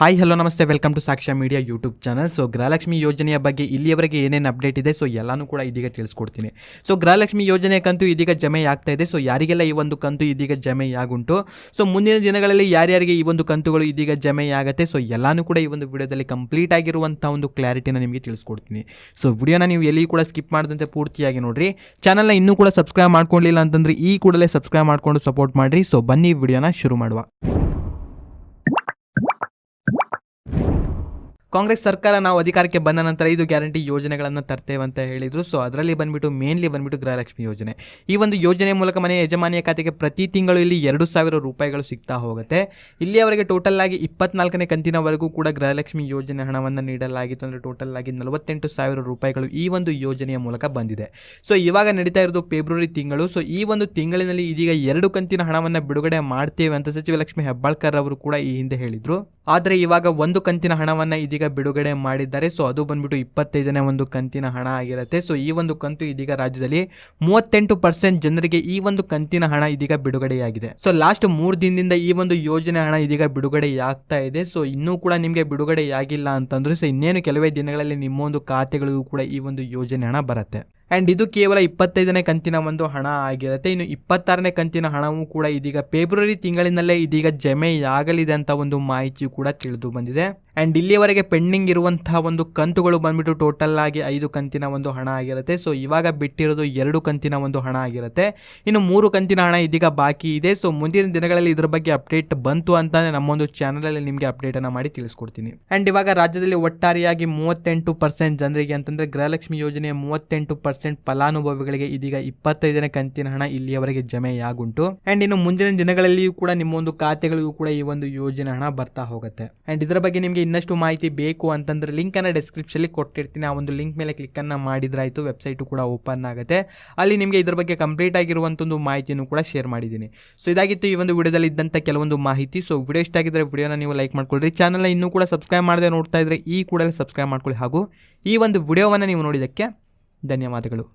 Hi hello ನಮಸ್ತೆ. Welcome to Sakshya media YouTube channel so Gruhalakshmi ಯೋಜನೆಯ ಬಗ್ಗೆ ಇಲ್ಲಿಯವರೆಗೆ ಏನೇನು ಅಪ್ಡೇಟ್ ಇದೆ ಸೊ ಎಲ್ಲಾನು ಕೂಡ ಇದೀಗ ತಿಳಿಸ್ಕೊಡ್ತೀನಿ. ಸೊ ಗೃಹಲಕ್ಷ್ಮಿ ಯೋಜನೆ ಕಂತು ಇದೀಗ ಜಮೆ ಆಗ್ತಾ ಇದೆ. ಸೊ ಯಾರಿಗೆಲ್ಲ ಈ ಒಂದು ಕಂತು ಇದೀಗ ಜಮೆ ಆಗುಂಟು? ಸೊ ಮುಂದಿನ ದಿನಗಳಲ್ಲಿ ಯಾರ್ಯಾರಿಗೆ ಈ ಒಂದು ಕಂತುಗಳು ಇದೀಗ ಜಮೆ ಆಗುತ್ತೆ? ಸೊ ಎಲ್ಲಾನು ಕೂಡ ಈ ಒಂದು ವಿಡಿಯೋದಲ್ಲಿ ಕಂಪ್ಲೀಟ್ ಆಗಿರುವಂಥ ಒಂದು ಕ್ಲಾರಿಟಿನ ನಿಮಗೆ ತಿಳಿಸ್ಕೊಡ್ತೀನಿ. ಸೊ ವಿಡಿಯೋನ ನೀವು ಎಲ್ಲಿ ಕೂಡ ಸ್ಕಿಪ್ ಮಾಡದಂತೆ ಪೂರ್ತಿಯಾಗಿ ನೋಡ್ರಿ. ಚಾನಲ್ನ ಇನ್ನೂ ಕೂಡ ಸಬ್ಸ್ಕ್ರೈಬ್ ಮಾಡ್ಕೊಂಡಿಲ್ಲ ಅಂತಂದ್ರೆ ಈ ಕೂಡಲೇ ಸಬ್ಸ್ಕ್ರೈಬ್ ಮಾಡ್ಕೊಂಡು ಸಪೋರ್ಟ್ ಮಾಡಿರಿ. ಸೊ ಬನ್ನಿ ವಿಡಿಯೋನ ಶುರು ಮಾಡುವ. ಕಾಂಗ್ರೆಸ್ ಸರ್ಕಾರ ನಾವು ಅಧಿಕಾರಕ್ಕೆ ಬಂದ ನಂತರ ಇದು ಗ್ಯಾರಂಟಿ ಯೋಜನೆಗಳನ್ನು ತರ್ತೇವೆ ಅಂತ ಹೇಳಿದರು. ಸೊ ಅದರಲ್ಲಿ ಬಂದ್ಬಿಟ್ಟು ಮೇನ್ಲಿ ಬಂದ್ಬಿಟ್ಟು ಗೃಹಲಕ್ಷ್ಮಿ ಯೋಜನೆ. ಈ ಒಂದು ಯೋಜನೆ ಮೂಲಕ ಮನೆ ಯಜಮಾನಿಯ ಖಾತೆಗೆ ಪ್ರತಿ ತಿಂಗಳು ಇಲ್ಲಿ ಎರಡು ಸಾವಿರ ರೂಪಾಯಿಗಳು ಸಿಗ್ತಾ ಹೋಗುತ್ತೆ. ಇಲ್ಲಿಯವರೆಗೆ ಟೋಟಲ್ ಆಗಿ ಇಪ್ಪತ್ನಾಲ್ಕನೇ ಕಂತಿನವರೆಗೂ ಕೂಡ ಗೃಹಲಕ್ಷ್ಮಿ ಯೋಜನೆ ಹಣವನ್ನು ನೀಡಲಾಗಿತ್ತು ಅಂದರೆ ಟೋಟಲ್ ಆಗಿ ನಲವತ್ತೆಂಟು ಸಾವಿರ ರೂಪಾಯಿಗಳು ಈ ಒಂದು ಯೋಜನೆಯ ಮೂಲಕ ಬಂದಿದೆ. ಸೊ ಇವಾಗ ನಡೀತಾ ಇರೋದು ಫೆಬ್ರವರಿ ತಿಂಗಳು. ಸೊ ಈ ಒಂದು ತಿಂಗಳಿನಲ್ಲಿ ಇದೀಗ ಎರಡು ಕಂತಿನ ಹಣವನ್ನು ಬಿಡುಗಡೆ ಮಾಡ್ತೇವೆ ಅಂತ ಸಚಿವ ಲಕ್ಷ್ಮಿ ಹೆಬ್ಬಾಳ್ಕರ್ ಅವರು ಕೂಡ ಈ ಹಿಂದೆ ಹೇಳಿದ್ರು. ಆದರೆ ಇವಾಗ ಒಂದು ಕಂತಿನ ಹಣವನ್ನು ಇದೀಗ ಬಿಡುಗಡೆ ಮಾಡಿದ್ದಾರೆ. ಸೊ ಅದು ಬಂದ್ಬಿಟ್ಟು ಇಪ್ಪತ್ತೈದನೇ ಒಂದು ಕಂತಿನ ಹಣ ಆಗಿರುತ್ತೆ. ಸೊ ಈ ಒಂದು ಕಂತು ಇದೀಗ ರಾಜ್ಯದಲ್ಲಿ ಮೂವತ್ತೆಂಟು ಪರ್ಸೆಂಟ್ ಜನರಿಗೆ ಈ ಒಂದು ಕಂತಿನ ಹಣ ಇದೀಗ ಬಿಡುಗಡೆಯಾಗಿದೆ. ಸೊ ಲಾಸ್ಟ್ ಮೂರು ದಿನದಿಂದ ಈ ಒಂದು ಯೋಜನೆ ಹಣ ಇದೀಗ ಬಿಡುಗಡೆ ಆಗ್ತಾ ಇದೆ. ಸೊ ಇನ್ನೂ ಕೂಡ ನಿಮಗೆ ಬಿಡುಗಡೆಯಾಗಿಲ್ಲ ಅಂತಂದ್ರೆ ಸೊ ಇನ್ನೇನು ಕೆಲವೇ ದಿನಗಳಲ್ಲಿ ನಿಮ್ಮ ಒಂದು ಖಾತೆಗಳಿಗೂ ಕೂಡ ಈ ಒಂದು ಯೋಜನೆ ಹಣ ಬರುತ್ತೆ. ಆ್ಯಂಡ್ ಇದು ಕೇವಲ ಇಪ್ಪತ್ತೈದನೇ ಕಂತಿನ ಒಂದು ಹಣ ಆಗಿರುತ್ತೆ. ಇನ್ನು ಇಪ್ಪತ್ತಾರನೇ ಕಂತಿನ ಹಣವೂ ಕೂಡ ಇದೀಗ ಫೆಬ್ರವರಿ ತಿಂಗಳಿನಲ್ಲೇ ಇದೀಗ ಜಮೆಯಾಗಲಿದೆ ಅಂತ ಒಂದು ಮಾಹಿತಿಯು ಕೂಡ ತಿಳಿದು ಬಂದಿದೆ. ಆ್ಯಂಡ್ ಇಲ್ಲಿಯವರೆಗೆ ಪೆಂಡಿಂಗ್ ಇರುವಂತಹ ಒಂದು ಕಂತುಗಳು ಬಂದ್ಬಿಟ್ಟು ಟೋಟಲ್ ಆಗಿ ಐದು ಕಂತಿನ ಒಂದು ಹಣ ಆಗಿರುತ್ತೆ. ಸೊ ಇವಾಗ ಬಿಟ್ಟಿರೋದು ಎರಡು ಕಂತಿನ ಒಂದು ಹಣ ಆಗಿರುತ್ತೆ. ಇನ್ನು ಮೂರು ಕಂತಿನ ಹಣ ಇದೀಗ ಬಾಕಿ ಇದೆ. ಸೊ ಮುಂದಿನ ದಿನಗಳಲ್ಲಿ ಇದ್ರ ಬಗ್ಗೆ ಅಪ್ಡೇಟ್ ಬಂತು ಅಂತಾನೆ ನಮ್ಮೊಂದು ಚಾನಲಲ್ಲಿ ನಿಮಗೆ ಅಪ್ಡೇಟನ್ನು ಮಾಡಿ ತಿಳಿಸ್ಕೊಡ್ತೀನಿ. ಆ್ಯಂಡ್ ಇವಾಗ ರಾಜ್ಯದಲ್ಲಿ ಒಟ್ಟಾರೆಯಾಗಿ ಮೂವತ್ತೆಂಟು ಪರ್ಸೆಂಟ್ ಜನರಿಗೆ ಅಂತಂದರೆ ಗೃಹಲಕ್ಷ್ಮಿ ಯೋಜನೆಯ ಮೂವತ್ತೆಂಟು ಪರ್ಸೆಂಟ್ ಫಲಾನುಭವಿಗಳಿಗೆ ಇದೀಗ ಇಪ್ಪತ್ತೈದನೇ ಕಂತಿನ ಹಣ ಇಲ್ಲಿಯವರೆಗೆ ಜಮೆಯಾಗುಂಟು. ಆ್ಯಂಡ್ ಇನ್ನು ಮುಂದಿನ ದಿನಗಳಲ್ಲಿಯೂ ಕೂಡ ನಿಮ್ಮ ಒಂದು ಖಾತೆಗಳಿಗೂ ಕೂಡ ಈ ಒಂದು ಯೋಜನೆ ಹಣ ಬರ್ತಾ ಹೋಗುತ್ತೆ. ಆ್ಯಂಡ್ ಇದರ ಬಗ್ಗೆ ನಿಮಗೆ ಇನ್ನಷ್ಟು ಮಾಹಿತಿ ಬೇಕು ಅಂತಂದ್ರೆ ಲಿಂಕನ್ನು ಡಿಸ್ಕ್ರಿಪ್ಷನಲ್ಲಿ ಕೊಟ್ಟಿರ್ತೀನಿ. ಆ ಒಂದು ಲಿಂಕ್ ಮೇಲೆ ಕ್ಲಿಕ್ಕನ್ನು ಮಾಡಿದ್ರಾಯಿತು ವೆಬ್ಸೈಟು ಕೂಡ ಓಪನ್ ಆಗುತ್ತೆ. ಅಲ್ಲಿ ನಿಮಗೆ ಇದ್ರ ಬಗ್ಗೆ ಕಂಪ್ಲೀಟ್ ಆಗಿರುವಂಥ ಒಂದು ಮಾಹಿತಿಯನ್ನು ಕೂಡ ಶೇರ್ ಮಾಡಿದ್ದೀನಿ. ಸೊ ಇದಾಗಿತ್ತು ಈ ಒಂದು ವಿಡಿಯೋದಲ್ಲಿ ಇದ್ದಂಥ ಕೆಲವೊಂದು ಮಾಹಿತಿ. ಸೊ ವಿಡಿಯೋ ಇಷ್ಟ ಆಗಿದ್ರೆ ವಿಡಿಯೋನ ನೀವು ಲೈಕ್ ಮಾಡ್ಕೊಳ್ರಿ. ಚಾನಲ್ನ ಇನ್ನೂ ಕೂಡ ಸಬ್ಸ್ಕ್ರೈಬ್ ಮಾಡದೆ ನೋಡ್ತಾ ಇದ್ರೆ ಈ ಕೂಡಲೇ ಸಬ್ಸ್ಕ್ರೈಬ್ ಮಾಡ್ಕೊಳ್ಳಿ. ಹಾಗೂ ಈ ಒಂದು ವಿಡಿಯೋವನ್ನು ನೀವು ನೋಡಿದ್ದಕ್ಕೆ ಧನ್ಯವಾದಗಳು.